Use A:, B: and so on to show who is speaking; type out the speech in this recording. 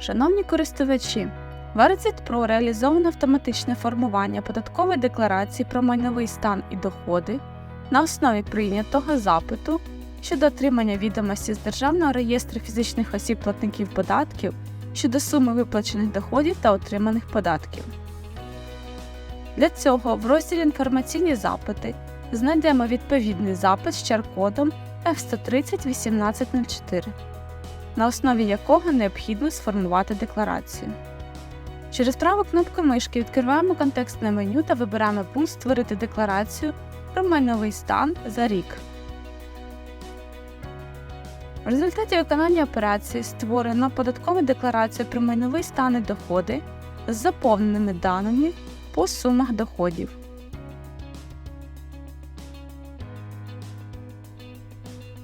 A: Шановні користувачі, в RZ Pro реалізовано автоматичне формування податкової декларації про майновий стан і доходи на основі прийнятого запиту щодо отримання відомості з Державного реєстру фізичних осіб платників податків щодо суми виплачених доходів та отриманих податків. Для цього в розділі Інформаційні запити знайдемо відповідний запит з чар-кодом F1301804 на основі якого необхідно сформувати декларацію. Через праву кнопку мишки відкриваємо контекстне меню та вибираємо пункт Створити декларацію про майновий стан за рік. В результаті виконання операції створено податкову декларацію про майновий стан і доходи з заповненими даними по сумах доходів.